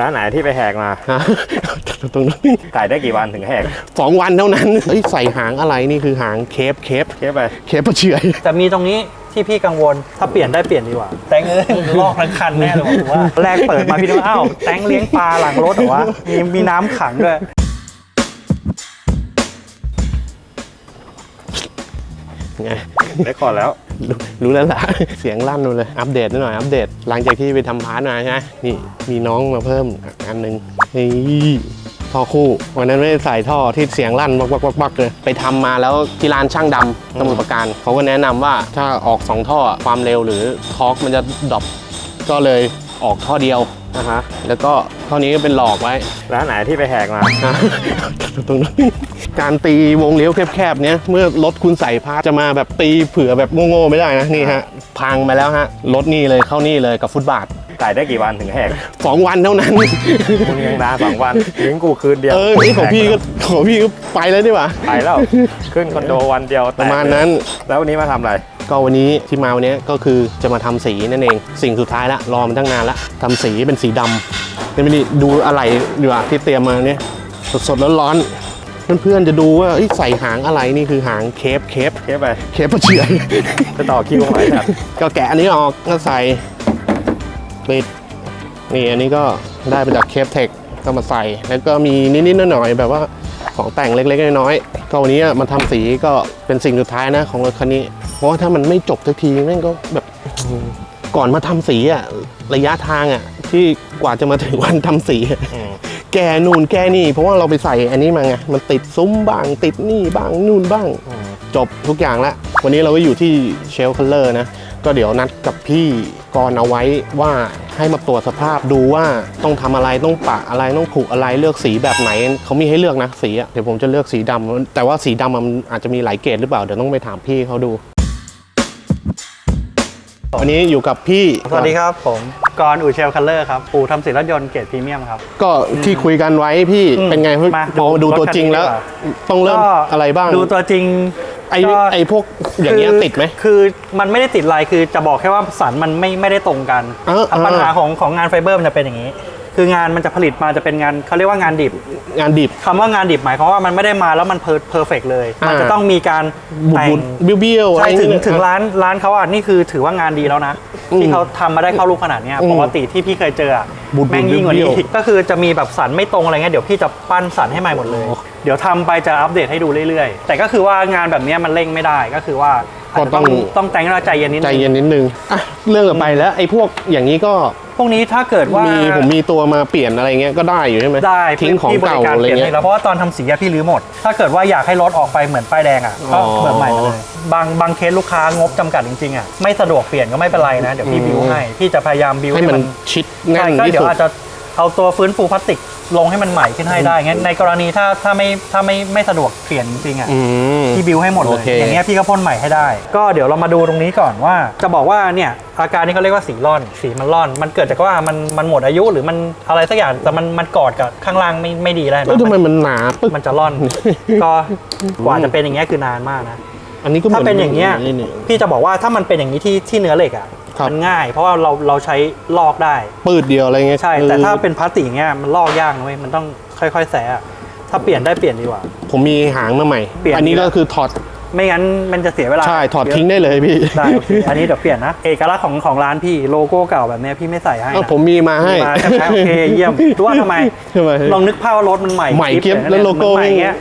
ร้านไหนที่ไปแหกมาฮะตรงนั้นถ่ายได้กี่วันถึงแหก สองวันเท่านั้นเฮ้ยใส่หางอะไรนี่คือหางเคฟเคฟเทียบไป เคฟปลาเฉอยแต่มีตรงนี้ที่พี่กังวลถ้าเปลี่ยนได้เปลี่ยนดีกว่า แตงเอ้ยลอกทั้งคันแน่เลยผมว่า แรกเปิดมาพี่นึกว่าอ้าวแตงเลี้ยงปลาหลังรถเหรอวะมีมีน้ำขังด้วย ไงได้ก่อนแล้วรู้รู้แล้วล่ะ เสียงลั่นมาเลย อัปเดตหน่อย อัปเดต หลังจากที่ไปทำพาร์ทมาใช่ไหมนี่ มีน้องมาเพิ่มอันหนึ่งนี่ท่อคู่ วันนั้นไม่ได้ใส่ท่อที่เสียงลั่นบักบักบักบักเลย ไปทำมาแล้วที่ร้านช่างดำสมุทรปราการเขาก็แนะนำว่าถ้าออก 2 ท่อความเร็วหรือทอร์กมันจะดรอปก็เลยออกท่อเดียวนะฮะแล้วก็ท่อนี้ก็เป็นหลอกไว้ร้านไหนที่ไปแหกมาอะตรงนั้น การตีวงเลี้ยวแคบๆเนี้ยเมื่อรถคุณใส่พาร์ทจะมาแบบตีเผื่อแบบโง่ๆไม่ได้นะนี่ฮะพังมาแล้วฮะรถนี่เลยเข้านี่เลยกับฟุตบาทถ่ายได้กี่วันถึงแหกสองวันเท่านั้นคุณยังดาสองวันทิ้งกูคืนเดียวเออนี่ของพี่ก็ของพี่ก็ไปแล้วดีกว่าไปแล้วขึ้นคอนโดวันเดียวแตกประมาณนั้น แล้ววันนี้มาทำอะไรก็วันนี้ที่มาวันนี้ก็คือจะมาทำสีนั่นเอง สิ่งสุดท้ายละรอมาตั้งนานละทำสีเป็นสีดำเป็นไม่ดีดูอะไรดีกว่าที่เตรียมมาเนี่ยสดๆร้อนๆ เพื่อนๆจะดูว่าเอ้ยใส่หางอะไรนี่คือหางเคฟเคฟเทียบไปเคฟปลาเฉอยจะต่อคิวไหนครับก็แกะอันนี้ออกก็ใส่ปิดนี่อันนี้ก็ได้มาจากเคฟเทคก็มาใส่ แล้วก็มีนิดๆหน่อยๆแบบว่าของแต่งเล็กๆน้อยๆก็วันนี้มาทำสีก็เป็นสิ่งสุดท้ายนะของรถคันนี้ เพราะว่าถ้ามันไม่จบสักทีแม่งก็แบบอื้อหือก่อนมาทำสีอะระยะทางอะที่กว่าจะมาถึงวันทำสีอะ อืม แกนู่นแกนี่ เพราะว่าเราไปใส่อันนี้มาไง มันติดซุ้มบ้างติดนี่บ้างนู่นบ้าง จบทุกอย่างแล้ววันนี้เราก็อยู่ที่เชลคัลเลอร์นะ ก็เดี๋ยวนัดกับพี่กรณ์เอาไว้ว่าให้มาตรวจสภาพดูว่าต้องทำอะไรต้องปะอะไรต้องผูกอะไรเลือกสีแบบไหนเขามีให้เลือกนะสีอะเดี๋ยวผมจะเลือกสีดำแต่ว่าสีดำมันอาจจะมีหลายเกรดหรือเปล่าเดี๋ยวต้องไปถามพี่เขาดู วันนี้อยู่กับพี่สวัสดีครับผมกรณ์อู่เชลคัลเลอร์ครับอู่ทำสีรถยนต์เกรดพรีเมียมครับ ก็ที่คุยกันไว้พี่อืมเป็นไงมาพอมาดูตัวจริงแล้วรถคันนี้ดีกว่าต้องเริ่มอะไรบ้าง ดูตัวจริงไอ้ก็ไอ้พวกอย่างเงี้ยคืติดไหม คือมันไม่ได้ติดลายคือจะบอกแค่ว่าสันมันไม่ไม่ได้ตรงกันเออเออปัญหาของของงานไฟเบอร์มันจะเป็นอย่างนี้ คืองานมันจะผลิตมาจะเป็นงานเขาเรียกว่างานดิบ งานดิบ คำว่างานดิบหมายความว่ามันไม่ได้มาแล้วมันเพอร์เฟกเลย มันอ่า จะต้องมีการบุแต่บงๆเบี้ยวๆอะไรใช่ถึงเยถึงร้านร้านเขาอะนี่คือถือว่างานดีแล้วนะ อืมที่เขาทำมาได้เข้ารูปขนาดเนี้ยอืมปกติที่พี่เคยเจออะบุดๆแม่งยิ่งกว่านี้เบี้ยวๆอีกก็คือจะมีแบบสันไม่ตรงอะไรเงี้ยเดี๋ยวพี่จะปั้นสันให้ใหม่หมดเลย โอ้เดี๋ยวทำไปจะอัปเดตให้ดูเรื่อยๆ แต่ก็คือว่างานแบบเนี้ยมันเร่งไม่ได้ก็คือว่าอาจจะต้องก็ต้อง ต้องแต่งเราใจเย็นนิดใจนึง เย็นนิดนึงอะเรื่องต่อไปแล้วไอ้พวกอย่างนี้ก็พ วกนี้ถ้าเกิดว่ามีผมมีตัวมาเปลี่ยนอะไรเงี้ยก็ได้อยู่ใช่ไหมได้ทิ้งของพี่บเก่าริการอะไรเปลี่ยนเงี้ให้ยแล้วเพราะว่าตอนทำสีอะพี่รื้อหมด ถ้าเกิดว่าอยากให้รถออกไปเหมือนป้ายแดงอะก็อ๋อเบิกใหม่มาเลยบางบางเคสลูกค้างบจำกัดจริงๆอะไม่สะดวกเปลี่ยนก็ไม่เป็นไรนะเดี๋ยวพี่อืมบิวให้พี่จะพยายามบิวให้ให้มันมันชิดแน่ใช่นก็ที่เดี๋ยสุวดอาจจะ เอาตัวฟื้นฟูพลาสติกลงให้มันใหม่ขึ้นให้ได้งั้นในกรณีถ้าถ้าไม่ถ้าไม่ไม่สะดวกเปลี่ยนจริงๆอะอืมพี่บิวให้หมดเลโอยเคอย่างเงี้ยพี่ก็พ่นใหม่ให้ได้ ก็เดี๋ยวเรามาดูตรงนี้ก่อนว่า จะบอกว่าเนี่ยอาการนี้เขาเรียกว่าสีร่อน สีมันร่อน มันเกิดจากว่ามันมันหมดอายุหรือมันอะไรสักอย่างแต่มันมันกอดกับข้างล่างไม่ไม่ดีแล้วเอ้ยทำไมมันหนาปึ๊กมันจะร่อน ก็กว่าจะเป็นอย่างเงี้ยคือนานมากนะอันนี้ก็หมืถ้าเป็นอย่างเงี้ยนี่นี่พี่จะบอกว่าถ้ามันเป็นอย่างนี้ที่ที่เนื้อเหล็กอะ ครับ มันง่าย เพราะว่าเราเราใช้ลอกได้ ปืดเดียวอะไรเงี้ยใช่ แต่ออถ้าเป็นพลาสติกอย่างเงี้ยมันลอกยากนะเว้ยมันต้องค่อยๆแสะถ้าเปลี่ยนได้เปลี่ยนดีกว่า ผมมีหางมาใหม่ เปลี่ยน อันนี้ดีก็แล้วคือถอด ไม่งั้นมันจะเสียเวลาใช่ ถอดเยะทิ้งได้เลยพี่ได้โอเคอันนี้เดี๋ยวเปลี่ยนนะ เอกลักษณ์ของของร้านพี่โลโก้เก่าแบบเนี้ยพี่ไม่ใส่ให้เอ้านะผมมีมาให้มาใช่ไหมโอเคเยี่ยมรู้ว่าทำไม ทำไม ลองนึกภาพว่ารถมันใหม่ใหม่กิ๊บกิ๊บเยนะแล้วโลโก้มันใหม่เงี้ย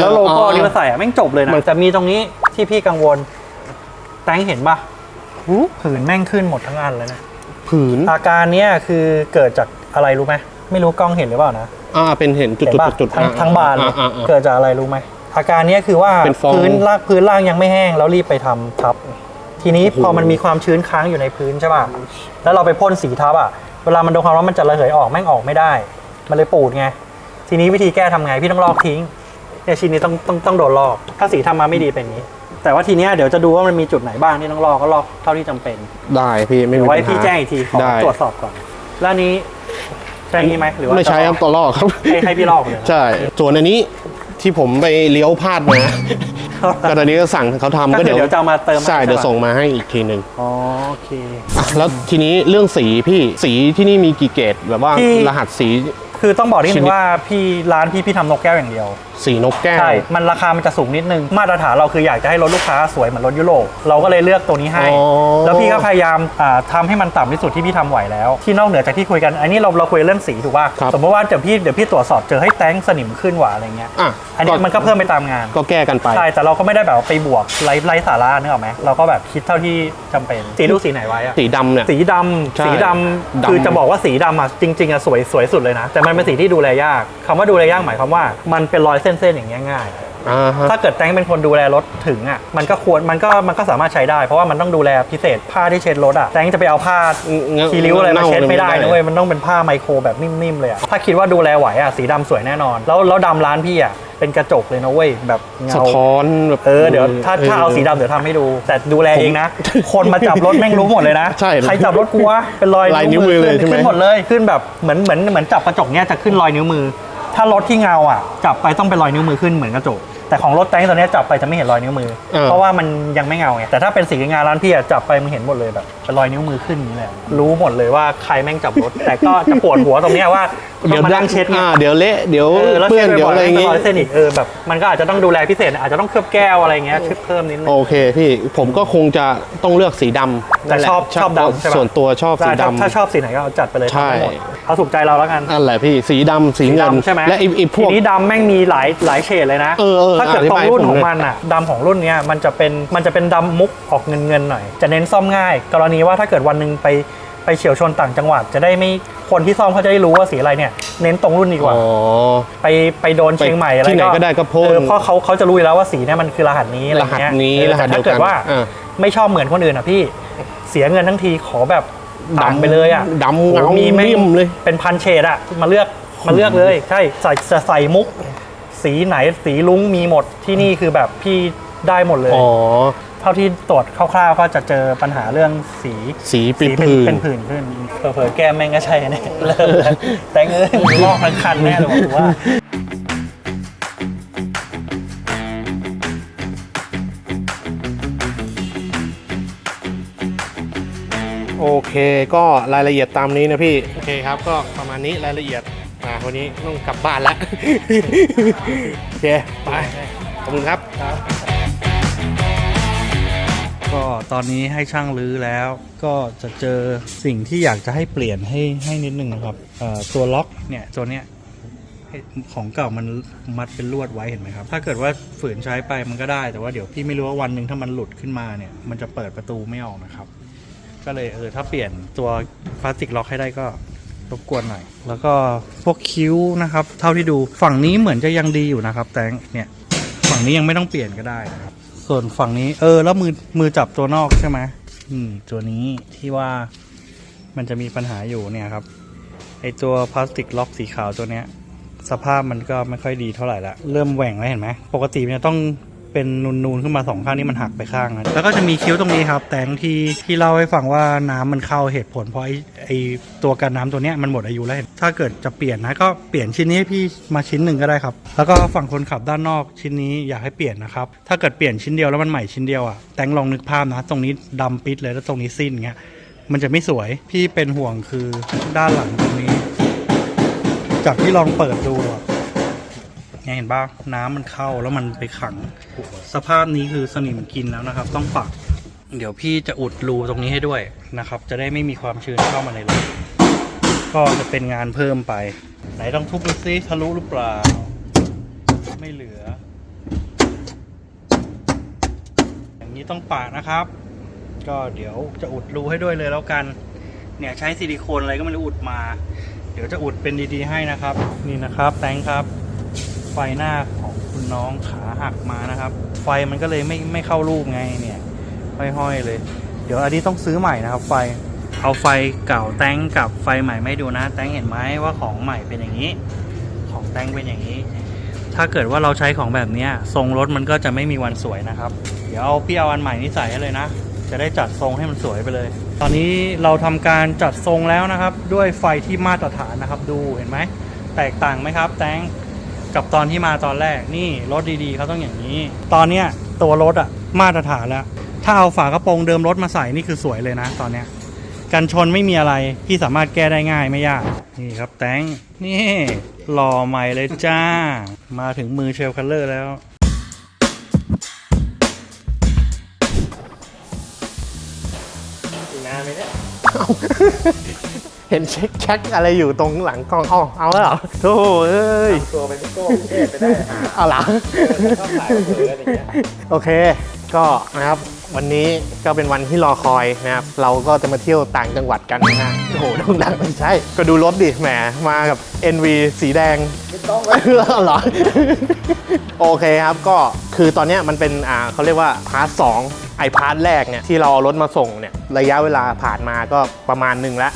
แล้วโลโก้เออนี่มาใส่อะแม่งจบเลยนะมัน แต่มีตรงนี้ที่พี่กังวลแตงเห็นปะ ผื่นแม่งขึ้นหมดทั้งอันเลยนะผืนอาการเนี้ยคือเกิดจากอะไรรู้ไหมไม่รู้กล้องเห็นหรือเปล่านะอ่าเป็นเห็นจุดเห็นจุดปะจุดทั้งอ่ทั้งบานเลยอ่อ่อ่าเกิดจากอะไรรู้ไหมอาการเนี้ยคือว่าเป็นฟองพื้นล่างพื้นล่างยังไม่แห้งแล้วรีบไปทำทับ ทีนี้โอ้โหพอมันมีความชื้นค้างอยู่ในพื้นใช่ป่ะแล้วเราไปพ่นสีทับอะเวลามันโดนความร้อนมันจะระเหยออกแม่งออกไม่ได้ มันเลยปูดไงทีนี้วิธีแก้ทำไงพี่ต้องลอกทิ้งเนี่ยชิ้นนี้ต้องต้องต้องโดนลอก ถ้าสีทำมาไม่ดีเป็นอย่างนี้ แต่ว่าทีเนี้ยเดี๋ยวจะดูว่ามันมีจุดไหนบ้างที่ต้องลอกก็ลอกเท่าที่จำเป็นได้พี่ไม่เดี๋มียวไว้ปัญหาพี่แจ้งอีกทีขอได้ตรวจสอบก่อน แล้วอันนี้ใช่นี้ไหมหรือว่าไม่ใช้ครับตัวลอกครับ ให้ให้พี่ลอกเลยนะ ใช่ ส่วนอันนี้ที่ผมไปเลี้ยวพลาดมา ก็ตอนนี้ก็สั่งเขาทำก็ก็เดี๋เดี๋ยยววจะเอามาเติมใช่ให้เดี๋ยวปะ ส่งมาให้อีกทีหนึ่งอ๋อโอเค อะแล้วทีนี้เรื่องสีพี่สีที่นี่มีกี่เกรดแบบว่าที่ รหัสสี คือต้องบอกนิดชิ้นึนงว่าพี่ร้านพี่พี่ทำนกแก้วอย่างเดียวสีนกแก้วใช่ มันราคามันจะสูงนิดนึง มาตรฐานเราคืออยากจะให้รถลูกค้าสวยเหมือนรถยุโรป เราก็เลยเลือกตัวนี้ให้อ๋อแล้วพี่ก็พยายามอ่าทำให้มันต่ำที่สุดที่พี่ทำไหวแล้ว ที่นอกเหนือจากที่คุยกัน อันนี้เราเราคุยเรื่องสีถูกป่ะครับสมมติว่าเดี๋ยวพี่เดี๋ยวพี่ตรวจสอบเจอให้แต้งสนิมขึ้นหว่าอะไรเงี้ยอะอันนี้มันก็เพิ่มไปตามงาน ก็แก้กันไป ใช่ แต่เราก็ไม่ได้แบบว่าไปบวกไร้ไร้สาระนึกออกไหมเราก็แบบคิดเท่าที่จำเป็น สีลูกสีไหนไว้อะสีดำเนี่ย สีดำใช่สีดำดำคือจะบอกว่าสีดำอะจริงๆอะสวยสวยสุดเลยนะ แต่มันเป็นสีที่ดูแลยากคำว่าดูแลยากหมายความว่า มันเป็นรอยเส้นๆอย่างเงี้ยง่าย อ่าฮะ ถ้าเกิดแตงเป็นคนดูแลรถถึงอะมันก็ควรมันก็มันก็สามารถใช้ได้ เพราะว่ามันต้องดูแลพิเศษผ้าที่เช็ดรถอะแตงจะไปเอาผ้างั้นคีริ้วอะไรมาเช็ดไม่ได้เน่าเลยนะเว้ยมันต้องเป็นผ้าไมโครแบบนิ่มๆเลยอะถ้าคิดว่าดูแลไหวอะสีดำสวยแน่นอน แล้วแล้วดำร้านพี่อะ เป็นกระจกเลยนะเว้ยแบบเงาสะท้อนแบบเออเดี๋ยวถ้าถ้าเอาสีดำเดี๋ยวทำให้ดู แต่ดูแลเองนะ คนมาจับรถแม่งรู้หมดเลยนะใช่ใครจับรถกูวะเป็นรอยลายนิ้วมือเลยใช่ไหมขึ้นหมดเลยขึ้นแบบเหมือนเหมือนเหมือนจับกระจกเนี้ยจะขึ้นรอยนิ้วมือ ถ้ารถที่เงาอะจับไปต้องเป็นรอยนิ้วมือขึ้นเหมือนกระจก แต่ของรถแตงตัวเนี้ยจับไปจะไม่เห็นรอยนิ้วมือ เออ เพราะว่ามันยังไม่เงาไงแต่ถ้าเป็นสีงาร้านพี่อะจับไปมึงเห็นหมดเลยแบบเป็นรอยนิ้วมือขึ้นอย่างนี้เลยรู้หมดเลยว่าใครแม่งจับรถ แต่ก็จะปวดหัวตรงเนี้ยว่าต้องมานั่งเช็ดไงอ่าเดี๋ยวเละเดี๋ยวเออแล้วเพื่เช็อนดเดี๋ยวบ่อยอะไรๆอย่างเป็นงี้ รอยเส้นอีกเออแบบมันก็อาจจะต้องดูแลพิเศษอาจจะต้องเคลือบแก้วอะไรเงี้ยเพิ่มนิดนึง โอเคพี่ผมก็คงจะต้องเลือกสีดำแต่นั่นแหละชอบชอบดำใช่ปะ ส่วนตัวชอบสีได้ถ้าดำ ถ้าชอบสีไหนก็เอาจัดไปเลยใช่ทำให้หมดเอาถูกใจเราแล้วกัน นั่นแหละพี่สีดำสีเงินดำใช่ไหมและไอีพทีวกนี้ดำแม่งมีหลายหลายเฉดเลยนะเออเออถ้าเกิดอธิตรบายงรุ่นให้ผมของหน่อยมันอะดำของรุ่นเนี้ยมันจะเป็นมันจะเป็นดำมุกออกเงินเงินๆหน่อย จะเน้นซ่อมง่าย กรณีว่าถ้าเกิดวันหนึ่งไปไปเฉียวชนต่างจังหวัด จะได้ไม่คนที่ซ่อมเขาจะได้รู้ว่าสีอะไรเนี่ยเน้นตรงรุ่นดีกว่าอ๋อไปไปโดนเชียงใหม่อะไรที่ไหนก็ได้ก็พ่นเออเพราะเขาเขาจะรู้อยู่แล้วว่าสีเนี่ยมันคือรหัสนี้อะไรรหัสเงี้ยนี้เออรหัสแต่เดียวถ้าเกิกัดนว่าอ่าไม่ชอบเหมือนคนอื่นอะพี่เสียเงินทั้งทีขอแบบดำไปเลยอะดำเงาโอ้โหมีแม่งนิ่มเลยเป็นพันเฉดอะมาเลือกมาเลือกเลย ใช่ใส่จะใส่มุก สีไหนสีลุ้งมีหมดที่นี่คือแบบพี่ได้หมดเลย อ๋อ เท่าที่ตรวจคร่าวๆ ก็จะเจอปัญหาเรื่องสีสีเป็นเป็นผื่น เป็นผื่นขึ้นเผลอๆแก้มแม่งก็ใช่แน่เริ่มแล้วแต่เงยลอกทั้งคันแน่เลยบอกว่าโอเค ก็รายละเอียดตามนี้นะพี่ โอเคครับ ก็ประมาณนี้รายละเอียด อ่าวันนี้ต้องกลับบ้านแล้วโอเคไปขอบคุณครับ ก็ตอนนี้ให้ช่างรื้อแล้ว ก็จะเจอสิ่งที่อยากจะให้เปลี่ยนให้ให้นิดนึงนะครับเอ่อตัวล็อกเนี่ยตัวเนี้ยให้ของเก่ามันมัดเป็นลวดไว้เห็นไหมครับ ถ้าเกิดว่าฝืนใช้ไปมันก็ได้ แต่ว่าเดี๋ยวพี่ไม่รู้ว่าวันหนึ่งถ้ามันหลุดขึ้นมาเนี่ย มันจะเปิดประตูไม่ออกนะครับ ก็เลยเออถ้าเปลี่ยนตัวพลาสติกล็อกให้ได้ก็ รบกวนหน่อย แล้วก็พวกคิ้วนะครับ เท่าที่ดูฝั่งนี้เหมือนจะยังดีอยู่นะครับ แต่เนี่ยฝั่งนี้ยังไม่ต้องเปลี่ยนก็ได้นะครับ ส่วนฝั่งนี้เออ แล้วมือมือจับตัวนอกใช่ไหมนี่ตัวนี้ที่ว่ามันจะมีปัญหาอยู่เนี่ยครับไอตัวพลาสติกล็อกสีขาวตัวเนี้ย สภาพมันก็ไม่ค่อยดีเท่าไหร่ละเริ่มแหว่งแล้วเห็นไหมปกติมันจะต้อง เป็นนูนๆขึ้นมาสองข้างนี้มันหักไปข้างนะแล้วก็จะมีคิ้วตรงนี้ครับ แต่งที่ที่เล่าให้ฟังว่าน้ำมันเข้าเหตุผล เพราะไอไอตัวกันน้ำตัวเนี้ยมันหมดอายุแล้วเห็นถ้าเกิดจะเปลี่ยนนะก็เปลี่ยนชิ้นนี้ให้พี่มาชิ้นหนึ่งก็ได้ครับ แล้วก็ฝั่งคนขับด้านนอกชิ้นนี้อยากให้เปลี่ยนนะครับถ้าเกิดเปลี่ยนชิ้นเดียวแล้วมันใหม่ชิ้นเดียวอะแต่งลองนึกภาพนะ ตรงนี้ดำปิดเลยแล้วตรงนี้สิ้นเงี้ยมันจะไม่สวยพี่เป็นห่วงคือด้านหลังตรงนี้ จากที่ลองเปิดดูอะ เนี่ยเห็นป่ะน้ำมันเข้าแล้วมันไปขัง สภาพนี้คือสนิมกินแล้วนะครับ ต้องปัก เดี๋ยวพี่จะอุดรูตรงนี้ให้ด้วยนะครับ จะได้ไม่มีความชื้นเข้ามาในรถก็จะเป็นงานเพิ่มไป ไหนต้องทุบดูซิทะลุหรือเปล่า ไม่เหลือ อย่างนี้ต้องปะนะครับ ก็เดี๋ยวจะอุดรูให้ด้วยเลยแล้วกัน เนี่ยใช้ซิลิโคนอะไรก็ไม่รู้อุดมา เดี๋ยวจะอุดเป็นดีๆให้นะครับ นี่นะครับแตงครับ ไฟหน้าของคุณน้องขาหักมานะครับ ไฟมันก็เลยไม่ไม่เข้ารูปไงเนี่ยห้อยๆเลย เดี๋ยวอันนี้ต้องซื้อใหม่นะครับ ไฟเอาไฟเก่าแตงกับไฟใหม่ไม่ดูนะ แตงเห็นไหมว่าของใหม่เป็นอย่างนี้ ของแตงเป็นอย่างนี้ ถ้าเกิดว่าเราใช้ของแบบนี้ทรงรถมันก็จะไม่มีวันสวยนะครับ เดี๋ยวเอาพี่เอาอันใหม่นี้ใส่ให้เลยนะจะได้จัดทรงให้มันสวยไปเลย ตอนนี้เราทำการจัดทรงแล้วนะครับ ด้วยไฟที่มาตรฐานนะครับ ดูเห็นไหม แตกต่างไหมครับ แตง กับตอนที่มาตอนแรกนี่รถดีๆเขาต้องอย่างนี้ ตอนเนี้ยตัวรถอะมาตรฐานแล้ว ถ้าเอาฝากระโปรงเดิมรถมาใส่นี่คือสวยเลยนะ ตอนเนี้ยกันชนไม่มีอะไรพี่สามารถแก้ได้ง่ายไม่ยาก นี่ครับแตงนี่หล่อใหม่เลยจ้า มาถึงมือเชลคัลเลอร์แล้วอีกนานไหมเนี่ย เห็นเช็คเช็คอะไรอยู่ตรงหลังกล้องอ้อเอาแล้วเหรอโธ่เอ้ยตัวเป็นพี่โก้พิเทศไปได้หาเอาหลัง ชอบถ่ายเสืออะไรอย่างเงี้ยโอเค ก็นะครับวันนี้ก็เป็นวันที่รอคอยนะครับ เราก็จะมาเที่ยวต่างจังหวัดกันนะฮะโอ้โหดังดังไม่ใช่ ก็ดูรถดิแหมมากับ NV สีแดง ไม่ต้องเหรอ โอเคครับก็คือตอนเนี้ยมันเป็นอ่าเขาเรียกว่าพาร์ทสองไอพาร์ทแรกเนี่ยที่เราเอารถมาส่งเนี่ยระยะเวลาผ่านมาก็ประมาณหนึ่งแล้ว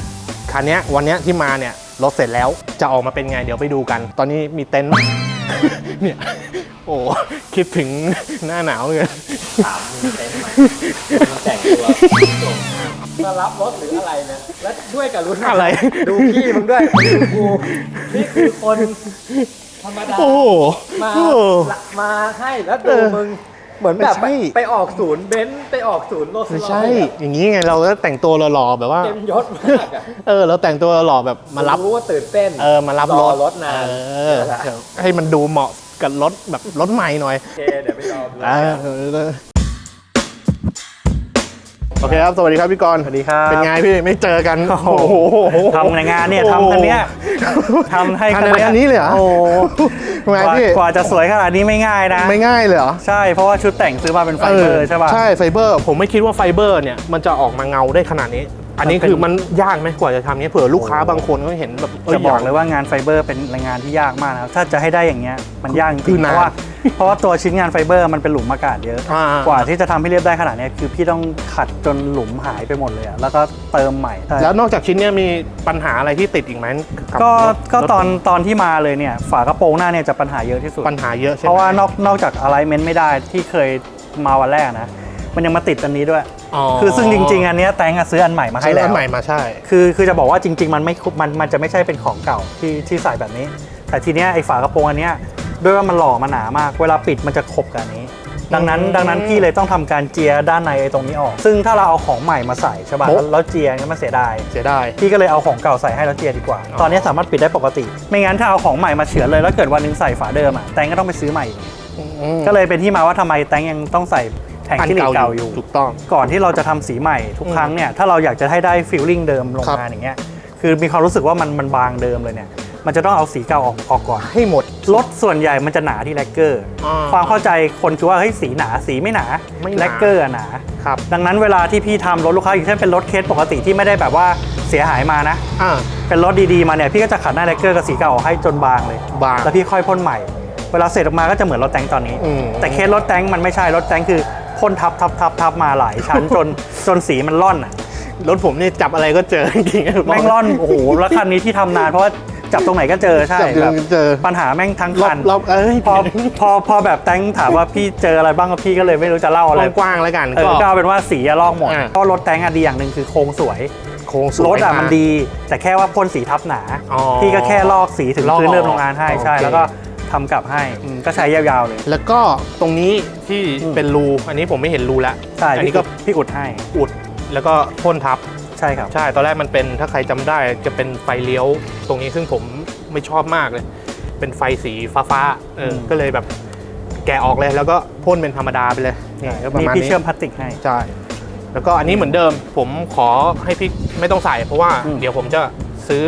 คันเนี้ยวันเนี้ยที่มาเนี่ยรถเสร็จแล้วจะออกมาเป็นไงเดี๋ยวไปดูกัน ตอนนี้มีเต็นท์เนี่ยโอ้คิดถึงหน้าหนาวเลยถามมีเต็นท์ไหมมีแต่งตัวมารับรถหรืออะไรเนี่ยแล้วด้วยกับรุ่นอะไร ดูพี่มึงด้วยดูกูนี่คือคนธรรมดาโอ้โหมาโอ้โหมาให้แล้วเอดูอมึง เหมือนแบบไม่ไปใช่ ไปออกศูนย์เบนซ์ไปออกศูนย์โรสไม่ใช่อย่างนี้ไงเราก็แต่งตัวหล่อๆแบบว่า เต็มยศมากอะเออเราแต่งตัวหล่อแบบมารับ รู้ว่าตื่นเต้นเออมารับรรอถรถนานเออให้มันดูเหมาะกับรถแบบรถใหม่หน่อย โอเคเดี๋ยวไปรอดูเออเออโอเคครับ สวัสดีครับพี่กรณ์สวัสดีครับ เป็นไงพี่ไม่เจอกัน โอ้โหโอ้โหทำในงานเนี่ยทำคันเนี้ยทำให้ทำในคันนี้เลยเหรอโอ้โห ทำไมกว่าพี่ กว่าจะสวยขนาดนี้ไม่ง่ายนะ ไม่ง่ายเลยเหรอ ใช่ เพราะว่าชุดแต่งซื้อมาเป็นไฟเบอร์ใช่ป่ะ ใช่ไฟเบอร์ ผมไม่คิดว่าไฟเบอร์เนี่ยมันจะออกมาเงาได้ขนาดนี้ อันนี้มันเป็นคือมันยากไหมกว่าจะทำเนี้ยเผื่อลูกค้าบางคนเขาเห็นแบบจะบอกเลยว่างานไฟเบอร์เป็นงานที่ยากมากนะครับถ้าจะให้ได้อย่างเงี้ยมันยากจคืริองๆนานเพราะว่าเพราะว่าตัวชิ้นงานไฟเบอร์มันเป็นหลุมอากาศเยอะอ่กว่าที่จะทำให้เรียบได้ขนาดเนี้ยคือพี่ต้องขัดจนหลุมหายไปหมดเลยอะแล้วก็เติมใหม่ใช่แล้วนอกจากชิ้นเนี้ยมีปัญหาอะไรที่ติดอีกไหมบก็รถก็ตอนรถตอนที่มาเลยเนี่ยฝากระโปรงหน้าเนี่ยจะปัญหาเยอะที่สุดปัญหาเยอะใช่ไหมเพราะว่านอกนอกจากอะไรเมนต์ไม่ได้ที่เคยมาวันแรกนะ มันยังมาติดอันนี้ด้วย คือซึ่งจริง ๆ อันเนี้ยแตงอะซื้ออันใหม่มาให้ซื้อแล้วอันใหม่มาใช่ คือคือจะบอกว่าจริง ๆ มันไม่คุมันมันจะไม่ใช่เป็นของเก่าที่ที่ใส่แบบนี้ แต่ทีเนี้ยไอ้ฝากระโปรงอันเนี้ยด้วยว่ามันหล่อมาหนามาก เวลาปิดมันจะขบกับอันนี้ ดังนั้นอืมดังนั้นพี่เลยต้องทำการเจียด้านในไอ้ตรงนี้ออก ซึ่งถ้าเราเอาของใหม่มาใส่ใช่ป่ะโบ๊ะแล้วแล้วเจียงั้นมันเสียดายเสียดายพี่ก็เลยเอาของเก่าใส่ให้แล้วเจียดีกว่าอ๋อตอนนี้สามารถปิดได้ปกติ ไม่งั้นถ้าเอาของใหม่มาเฉือนเลยแล้วเกิดวันหนึงใส่ฝาเดิมอะแตงก็ต้องไปซื้อใหม่อีกอืมก็เลยเป็นที่มาว่าทำไมแตงยังต้องใส่ แผงอันที่เหล็กเก่าเก่าออยู่ยู่ ถูกต้อง ก่อนที่เราจะทำสีใหม่ทุกครั้งเนี่ย ถ้าเราอยากจะให้ได้ฟีลลิ่งเดิมโรงครับงานอย่างเงี้ย คือมีความรู้สึกว่ามันมันบางเดิมเลยเนี่ย มันจะต้องเอาสีเก่าออกออกก่อน ให้หมด รถส่วนใหญ่มันจะหนาที่แลกเกอร์อ่าความเข้าใจคนคือว่าเฮ้ยสีหนาสีไม่หนาไม่หนาแลกเกอร์อะหนา ครับ ดังนั้นเวลาที่พี่ทำรถลูกค้าอย่างเช่นเป็นรถเคสปกติที่ไม่ได้แบบว่าเสียหายมานะอ่าเป็นรถดีๆมาเนี่ยพี่ก็จะขัดหน้าแลกเกอร์กับสีเก่าออกให้จนบางเลย บาง แล้วพี่ค่อยพ่นใหม่ เวลาเสร็จออกมาก็จะเหมือนรถแตงตอนนี้อืมแต่เคสรถแตงมันไม่ใช่รถแตงคือ พ่นทับทับทับทับมาหลายชั้นจนจนสีมันร่อนอะรถผมนี่จับอะไรก็เจอจริงๆแม่งร่อนโอ้โหแล้วคันนี้ที่ทำนานเพราะว่าจับตรงไหนก็เจอใช่จับเจอแบบเจอปัญหาแม่งทั้งรอคับนรอบเอ้ยพอพอพอแบบแตงถามว่าพี่เจออะไรบ้างก็พี่ก็เลยไม่รู้จะเล่าอะไรกว้างๆแล้วกันเออก็เอาเป็นว่าสีอะลอกหมดอ่าเพราะรถแตงอะดีอย่างหนึ่งคือโครงสวยโค้งสูงรถอะไปมันดี แต่แค่ว่าพ่นสีทับหนาอ๋อพี่ก็แค่ลอกสีถึงลอกพื้นเดิมโรงงานให้ใช่โอเคแล้วก็ ทำกลับให้อืมก็ใช้ยาวๆเลย แล้วก็ตรงนี้ที่อืม เป็นรูอันนี้ผมไม่เห็นรูแล้วใช่อันนี้พี่ก็ก็พี่อุดให้อุดแล้วก็พ่นทับ ใช่ครับ ใช่ ตอนแรกมันเป็นถ้าใครจำได้จะเป็นไฟเลี้ยวตรงนี้ซึ่งผมไม่ชอบมากเลย เป็นไฟสีฟ้าๆเออมก็เลยแบบแกะออกเลยแล้วก็พ่นเป็นธรรมดาไปเลยนี่ก็ประนี่มาณพี่นี้เชื่อมพลาสติกให้ ใช่แล้วก็อันนี้เหมือนเดิม ผมขอให้พี่ไม่ต้องใส่เพราะว่าอืม เดี๋ยวผมจะซื้อ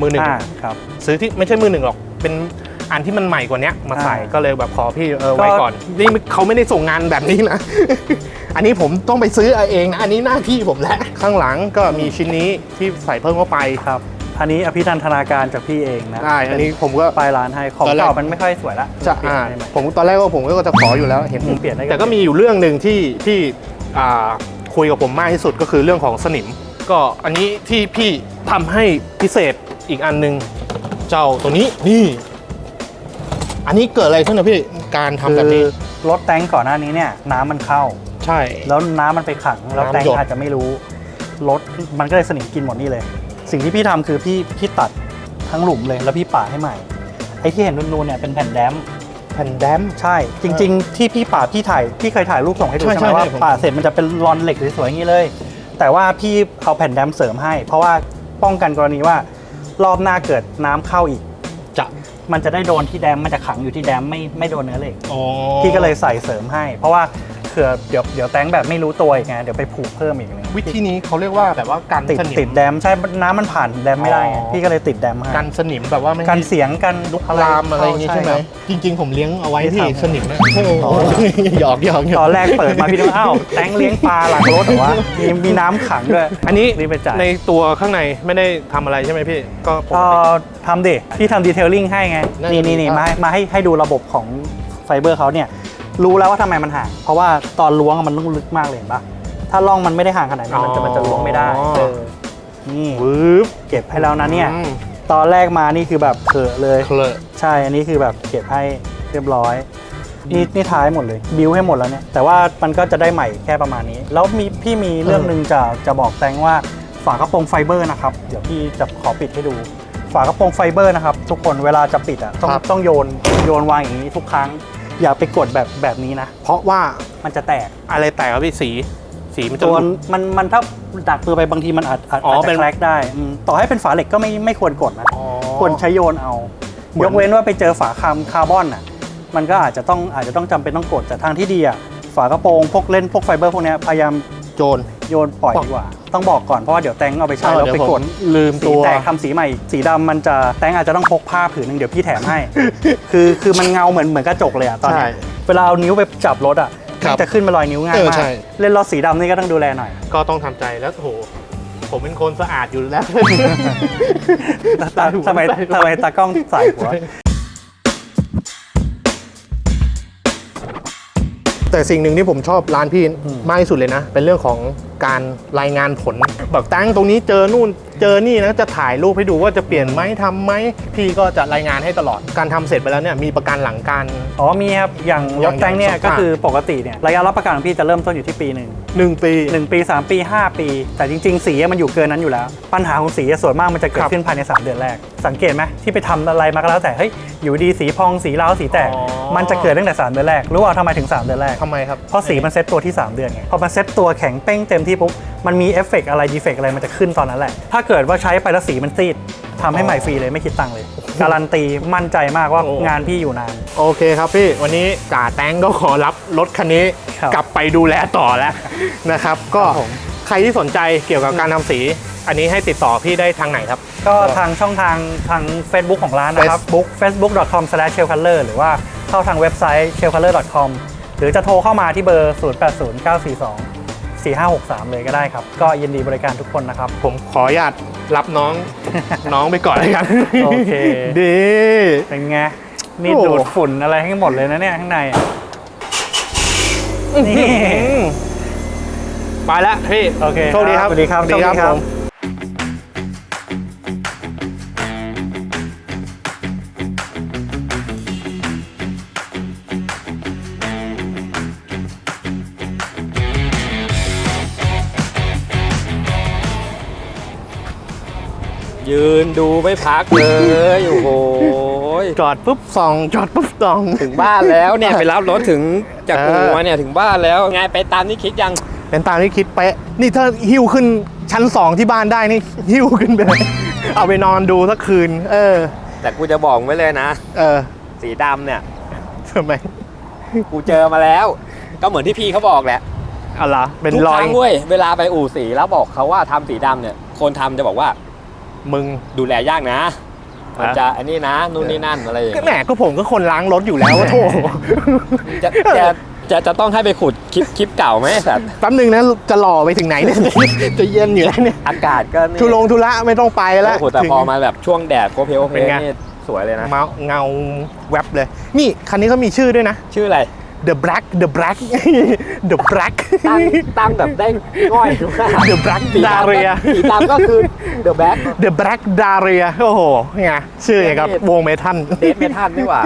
มือหนึ่งอ่าครับ ซื้อที่ไม่ใช่มือหนึ่งหรอก เป็น อันที่มันใหม่กว่าเนี้ยมาใส่อ่าก็เลยแบบขอพี่เออก็ไว้ก่อนนี่เขาไม่ได้ส่งงานแบบนี้นะ อันนี้ผมต้องไปซื้อเอาเองนะอันนี้หน้าที่ผมแหละข้างหลังก็มีชิ้นนี้ที่ใส่เพิ่มเข้าไปครับอันนี้อภินันทนาการจากพี่เองนะใช่อันนี้ผมก็ปลายร้านให้ของตอนแรกเก่ามันไม่ค่อยสวยละจะเปลี่ยนอ่าให้ใหม่ผมตอนแรกก็ผมก็จะขออยู่แล้วเห็นอืมเปลี่ยนได้แต่ก็มีอยู่เรื่องหนึ่งที่ที่อ่าคุยกับผมมากที่สุดก็คือเรื่องของสนิม ก็อันนี้ที่พี่ทำให้พิเศษอีกอันหนึง เจ้าตัวนี้นี่ อันนี้เกิดอะไรขึ้นนะพี่การทำแบบนี้ คือรถแตงก่อนหน้านี้เนี่ยน้ำมันเข้า ใช่ แล้วน้ำมันไปขังแล้วน้ำแตงหยด อาจจะไม่รู้รถมันก็เลยสนิมกินหมดนี่เลย สิ่งที่พี่ทำคือพี่พี่ตัดทั้งหลุมเลยแล้วพี่ปาให้ใหม่ไอ้ที่เห็นนูนๆเนี่ยเป็นแผ่นแดมป์แผ่นแดม ใช่ จริง ๆ ที่พี่ป่าดพี่ถ่ายพี่เคยถ่ายรูปส่งให้ดูใช่ใช่ไหมใช่ว่าใช่ผม ป่าดเสร็จมันจะเป็นรอนเหล็กสวยๆอย่างนี้เลย แต่ว่าพี่เอาแผ่นแดมเสริมให้ เพราะว่าป้องกันกรณีว่ารอบหน้าเกิดน้ำเข้าอีกจะ มันจะได้โดนที่แดมมันจะขังอยู่ที่แดมไม่ไม่โดนเนื้อเหล็ก อ๋อ พี่ก็เลยใส่เสริมให้ เพราะว่าเผื่อเดี๋ยวเดี๋ยวแตงแบบไม่รู้ตัวอีกไงเดี๋ยวไปผูกเพิ่มอีกนึงวิธีนี้เขาเรียกว่าแบบว่ากันติดสนิม ติดแดมใช่น้ำมันผ่านแดมไม่ได้ไงอ๋อ พี่ก็เลยติดแดมให้กันสนิมแบบว่าไม่กันให้เสียงกันลุกลามอะไรอย่างงี้ใช่ไหมครับ จริง ๆ ผมเลี้ยงเอาไว้ไม่ที่ทำ สนิมนะโอ้โหหยอกหยอกหยตออก นแรกเปิดมาพี่นึกว่าอ้าวแตงเลี้ยงปลาหลังรถเหรอวะมีมีน้ำขังด้วย อันนี้รีบไปจ่าย ในตัวข้างในไม่ได้ทำอะไรใช่ไหมพี่ ก็ปกก็ติ ทำดิพี่ทำดีเทลลิ่งให้ไง นั่นนี่นี่นี่ครับมาให้มาให้ให้ดูระบบของไฟเบอร์เขาเนี่ย รู้แล้วว่าทำไมมันห่าง เพราะว่าตอนล้วงอะมันต้องลึกมากเลยเห็นปะถ้าล่องมันไม่ได้ห่างขนาดนั้นมันจะมันจะล้วงไม่ได้เออนี่วืบเก็บให้แล้วนะเนี่ย อืมตอนแรกมานี่คือแบบเขอะเลย เคลอะ ใช่ อันนี้คือแบบเก็บให้เรียบร้อย นี่นี่ท้ายหมดเลย บิวให้หมดแล้วเนี่ย แต่ว่ามันก็จะได้ใหม่แค่ประมาณนี้ แล้วมีพี่มีเรื่องหนึ่งจะจะบอกแตงว่าฝากระโปรงไฟเบอร์นะครับ เดี๋ยวพี่จะขอปิดให้ดู ฝากระโปรงไฟเบอร์นะครับ ทุกคนเวลาจะปิดอะต้องต้องโยนโยนวางอย่างนี้ทุกครั้ง อย่าไปกดแบบแบบนี้นะ เพราะว่ามันจะแตกอะไรแตกครับพี่สี สีมันจะตัวหลุด มันมันถ้าดักตัวไปบางทีมันอาจอาจอ๋ออาจเป็จะน แคลกได้อืมต่อให้เป็นฝาเหล็กก็ไม่ไม่ควรกดนะ อ๋อ ควรใช้โยนเอา เหมือน ยกเว้นว่าไปเจอฝาคาร์มคาร์บอนอะ มันก็อาจจะต้องอาจจะต้องจำเป็นต้องกดแต่ทางที่ดีอะ ฝากระโปรงพวกเล่นพวกไฟเบอร์พวกเนี้ยพยายามโจร โยนปล่อยดีกว่า ต้องบอกก่อนเพราะว่าเดี๋ยวแตงเอาไปใช้เออแล้วเดี๋ยวไปผมกดลืมสีตัวแตกทำสีใหม่ สีดำมันจะแตงอาจจะต้องพกผ้าผืนหนึ่งเดี๋ยวพี่แถมให้ คือคือมันเงาเหมือนเหมือนกระจกเลยอะตอนเนี้ยใช่เวลาเอานิ้วไปจับรถอะครับมันจะขึ้นมารอยนิ้วง่ายเออมาใช่กเล่นรถสีดำนี่ก็ต้องดูแลหน่อย ก็ต้องทำใจแล้วโอ้โหผมเป็นคนสะอาดอยู่แล้วทำไมทำไมตากล้องใส่หัวแต่สิ่งหนึ่งที่ผมชอบร้านพี่มากที่สุดเลยนะ เป็นเรื่องของ การรายงานผลแบบตั้งตรงนี้เจอนู่นเจอนี่นะจะถ่ายรูปให้ดูว่าจะเปลี่ยนไหมทำไหมพี่ก็จะรายงานให้ตลอดการทำเสร็จไปแล้วเนี่ยมีประกันหลังการ อ๋อมีครับอย่างอรย่างถแตงเนี่ยอย่างก็คือปกติเนี่ยระยะรับประกันของพี่จะเริ่มต้นอยู่ที่ปีหนึ่ง1ปี หนึ่งปี 3 ปี 5 ปี แต่จริง ๆ สีมันอยู่เกินนั้นอยู่แล้ว ปัญหาของสีส่วนมากมันจะเกิดครับขึ้นภายใน 3 เดือนแรก สังเกตไหมที่ไปทำอะไรมาก็แล้วแต่เฮ้ยอยู่ดีสีพองสีร้าวสีแตกอ๋อ มันจะเกิดตั้งแต่ 3 เดือนแรกรู้ว่าทำไมถึง 3 เดือนแรกทำไมครับ เพราะสีมันเซ็ตตัวที่ 3 เดือนไงพอมันเซ็ตตัวแข็งเป้งเต็มที่ปุ๊บมันมีเอฟเฟกต์อะไรดีเฟกต์อะไรมันจะขึ้นตอนนั้นแหละ ถ้าเกิดว่าใช้ไปแล้วสีมันซีดทำให้ใหม่ฟรีเลยไม่คิดตังค์เลย การันตีมั่นใจมากว่าโอ้งานพี่อยู่นาน โอเคครับพี่ วันนี้จ่าแตงก็ขอรับรถคันนี้ครับกลับไปดูแลต่อแล้วนะครับ ก็ครับผมใครที่สนใจเกี่ยวกับการทำสี อันนี้ให้ติดต่อพี่ได้ทางไหนครับ ก็ทางช่องทางทาง Facebook ของร้านนะครับ Facebook facebook.com/shellcolor หรือว่าเข้าทางเว็บไซต์ shellcolor.com หรือจะโทรเข้ามาที่เบอร์ 080942 4563 เลยก็ได้ครับ ก็ยินดีบริการทุกคนนะครับ ผมขออนุญาตรับน้อง น้องไปก่อนเลยกันโอเค ดี เป็นไง นี่โอ้ ดูดฝุ่นอะไรให้หมดเลยนะเนี่ยข้างในอะ นี่ ไปแล้วพี่โอเคโชคดีครับสวัสดีครับสวัสดีครับโชคดีครับผม ดูไม่พักเลยโอ้โหจอดปุ๊บส่องจอดปุ๊บส่องถึงบ้านแล้วเนี่ยไปรับรถถึงจากเออู่อมาเนี่ยถึงบ้านแล้วไงไปตามที่คิดยังเป็นตามที่คิดเป๊ะนี่ถ้าหิ้วขึ้นชั้นสองที่บ้านได้นี่หิ้วขึ้นไปเลยเอาไปนอนดูสักคืน เออ แต่กูจะบอกไว้เลยนะ เออ สีดำเนี่ยทำไมกูเจอมาแล้ว ก็เหมือนที่พี่เขาบอกแหละอะไรอเป็นทุกรคอยรั้งเว้ยเวลาไปอู่สีแล้วบอกเขาว่าทำสีดำเนี่ย คนทำจะบอกว่า มึงดูแลยากนะ มันอะจะอันนี้นะนู่นนี่นั่นอะไรอย่างก็เงี้ยแหมก็ผมก็คนล้างรถอยู่แล้วว่าโถจะจะจะจะต้องให้ไปขุดคลิปคลิปเก่าไหมไอ้สัตว์แป๊บนึงนะจะหล่อไปถึงไหนเนี่ยจะเย็นอยู่แล้วเนี่ยอากาศก็นี่ทุลงทุระไม่ต้องไปแล้ว โอ้โหแต่พอมาแบบช่วงแดดโพเพโอเพเป็นไง นี่สวยเลยนะ เมาเงาแวบเลย นี่คันนี้เขามีชื่อด้วยนะ ชื่ออะไร The Black The Black The Black ตั้งตั้งแบบได้ง่อยมาก The Black สีดำก็ Daria สีดำก็คือ The Back The Black Daria โอ้โหไงชื่ออย่างกับวงเมทัล เดทเมทัลนี่หว่า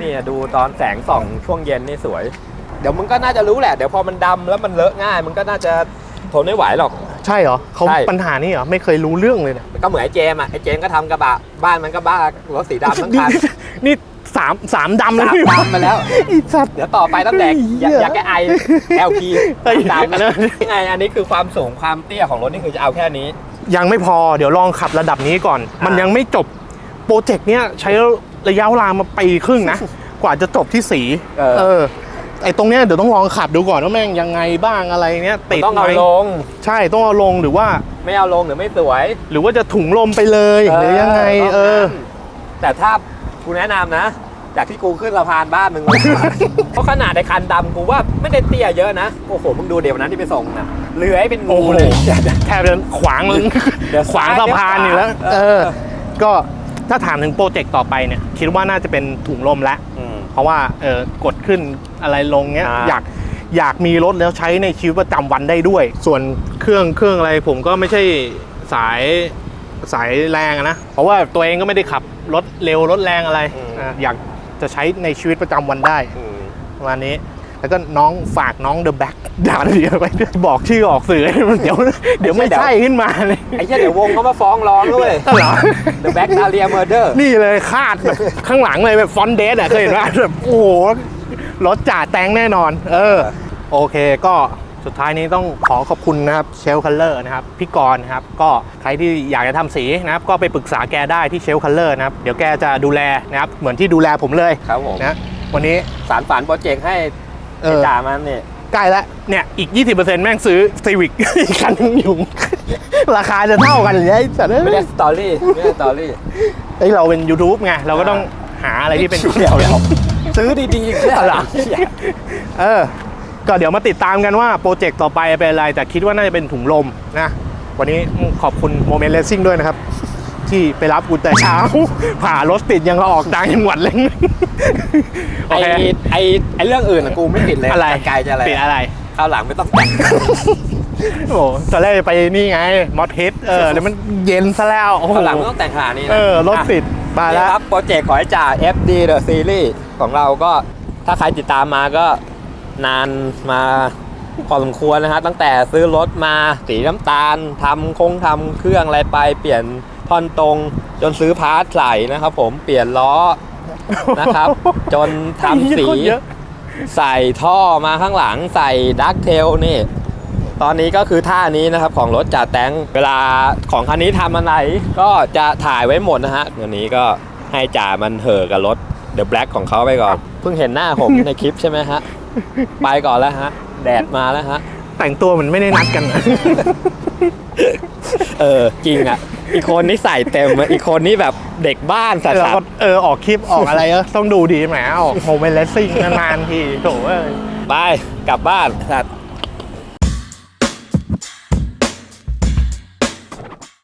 นี่ดูตอนแสงส่องช่วงเย็นนี่สวย เดี๋ยวมึงก็น่าจะรู้แหละ เดี๋ยวพอมันดำแล้วมันเลอะง่าย มึงก็น่าจะทนไม่ไหวหรอก ใช่เหรอเขาใช่ ปัญหานี้เหรอ ไม่เคยรู้เรื่องเลยเนี่ยก็เหมือนไอ้เจมส์อะ ไอ้เจมส์ก็ทำกระบะ บ้านมันก็บ้ารถสีดำทั้งคัน นี่ สามสามดำแล้วสามนี่ดำมาแล้วไอีสัตว์เดี๋ยวต่อไปต้องแดกยาเหี้ยยาแก้ไอ LP เฮ้ยดำนะยังไงอันนี้คือความสูงความเตี้ยของรถนี่คือจะเอาแค่นี้ ยังไม่พอเดี๋ยวลองขับระดับนี้ก่อน มันอ่ายัยังไม่จบโปรเจกต์เนี้ยใช้ระยะเวลามาปีครึ่งนะ กว่าจะจบที่สีเออไอ้ตรงเนี้ยเดี๋ยวต้องลองขับดูก่อนว่าแม่งยังไงบ้างอะไรเนี้ยติดต้องไหมเอาลง ใช่ต้องเอาลงหรือว่า ไม่เอาลงหรือไม่สวย หรือว่าจะถุงลมไปเลยหรือยังไงต้เออนั้นแต่ถ้ากูแนะนำนะ จากที่กูขึ้นสะพานบ้านมึง เพราะขนาดในคันดำกูว่าไม่ได้เตี้ยเยอะนะ โอ้โห มึงดูเดี๋ยวนั้นที่ไปส่งนะเลื้อยเป็นงูโอ้โหเลยแทบจะขวางมึงเดี๋ยวขวางสะพานอยู่แล้วเออเออ ก็ถ้าถามถึงโปรเจกต์ต่อไปเนี่ย คิดว่าน่าจะเป็นถุงลมแล้ว อืม เพราะว่าเออกดขึ้นอะไรลงเนี้ยอ่า อยากอยากมีรถแล้วใช้ในชีวิตประจำวันได้ด้วย ส่วนเครื่องเครื่องอะไรผมก็ไม่ใช่สายสายแรงอะนะ เพราะว่าตัวเองก็ไม่ได้ขับรถเร็วรถแรงอะไรอะอยาก จะใช้ในชีวิตประจำวันได้อืมประมาณนี้ แล้วก็น้องฝากน้องเดอะแบ็กด่าเดียวไปด้วยบอกชื่อออกสื่อ เดี๋ยวเดี๋ยวไม่ใช่ขึ้นมาเลยไอ้เหี้ยเดี๋ยววงเขามาฟ้องร้องด้วย เหรอ The Back Dahlia Murder นี่เลยคาดแบบข้างหลังเลยแบบฟอนเดสอะเคยเห็นว่าแบบโอ้โหรถจ่าแตงแน่นอน เออ โอเคก็ สุดท้ายนี้ต้องขอขอบคุณนะครับเชลคัลเลอร์นะครับพี่กรณ์นะครับก็ใครที่อยากจะทำสีนะครับก็ไปปรึกษาแกได้ที่เชลคัลเลอร์นะครับเดี๋ยวแกจะดูแลนะครับเหมือนที่ดูแลผมเลยครับผมนะวันนี้สารฝันโปรเจกต์ให้เออจ่ามันเนี่ยใกล้แล้วเนี่ยอีก 20%แม่งซื้อซีวิกอีกคันหนึงอยู่ราคาจะเท่ากันเลยไอ้สัตว์เอ้ยไม่ได้สตอรี่ไม่ได้สตอรี่เอ้ยเราเป็น YouTube ไงเราก็ต้องหาอะไรที่เป็นเดี๋ยวเดี๋ยวซื้อดีๆเนี่ยเหรอเออ ก็เดี๋ยวมาติดตามกันว่าโปรเจกต์ต่อไปเป็นอะไร แต่คิดว่าน่าจะเป็นถุงลมนะ วันนี้ขอบคุณโมเมนต์เลสซิ่งด้วยนะครับ ที่ไปรับกูแต่เช้า ผ่ารถติดยังเราออกต่างจังหวัดเลยโอไอเคไอไอเรื่องอื่นอะกูไม่ติดเลยอะไรไกลจะอะไรติดอะไรคราวหลังไม่ต้องแต่งโอ้โหตอนแรกจะไปนี่ไงมอสเฮดเออเดี๋ยวมันเย็นซะแล้วโอ้โหคราวหลังไม่ต้องแต่งขนาดนี้นะเออรถติดมานี่แล้วครับโปรเจกต์ของไอ้จ่า FD The Series ของเราก็ถ้าใครติดตามมาก็ นานมาพอสมควรนะฮะตั้งแต่ซื้อรถมาสีน้ำตาลทำคงทำเครื่องอะไรไปเปลี่ยนท่อนตรง จนซื้อพาร์ทใส่นะครับ ผมเปลี่ยนล้อนะครับ จนทำสีโคตรเยอะใส่ท่อมาข้างหลังใส่ดักเทลนี่ ตอนนี้ก็คือท่านี้นะครับของรถจ่าแตงเวลาของคันนี้ทำอะไรก็จะถ่ายไว้หมดนะฮะวันนี้ก็ให้จ่ามันเห่อะกับรถ The Black ของเขาไปก่อน เพิ่งเห็นหน้าผมในคลิปใช่ไหมฮะ ไปก่อนแล้วฮะ แดดมาแล้วฮะ แต่งตัวเหมือนไม่ได้นัดกันอะเออ จริงอะ อีกคนนี่ใส่เต็มอะอีกคนนี่แบบเด็กบ้านสัสเราก็เออออกคลิปออกอะไรเออต้องดูดีแหมออกโมเมนต์เลสซิ่งนานๆทีโถเอ้ย ๆไป กลับบ้านสัตว์